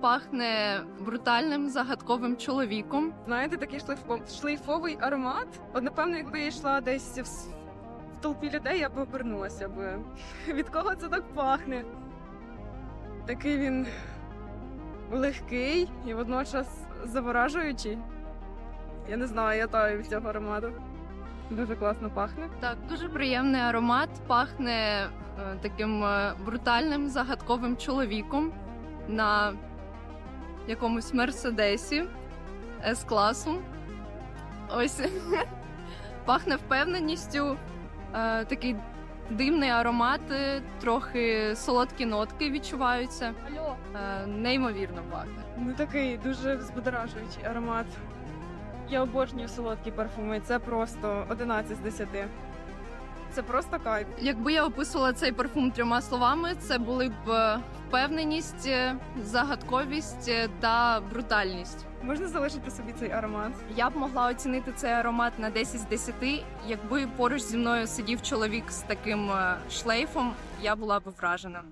Пахне брутальним загадковим чоловіком. Знаєте, такий шлейф- шлейфовий аромат. От напевно, якби я йшла десь в, в толпі людей, я б обернулася б. Від кого це так пахне? Такий він легкий і водночас заворажуючий. Я не знаю, я таю від цього аромату. Дуже класно пахне. Так, дуже приємний аромат. Пахне е, таким е, брутальним загадковим чоловіком на якомусь мерседесі с класу. Ось пахне впевненістю. Е, такий димний аромат, е, трохи солодкі нотки відчуваються. Е, неймовірно пахне. Ну такий дуже взбудоражуючий аромат. Я обожнюю солодкі парфуми. Це просто 11 з 10. Це просто кайф. Якби я описувала цей парфум трьома словами, це були б впевненість, е, загадковість е, та брутальність. Можна залишити собі цей аромат. Я б могла оцінити цей аромат на 10 з 10, якби поруч зі мною сидів чоловік з таким е, шлейфом, я була б вражена.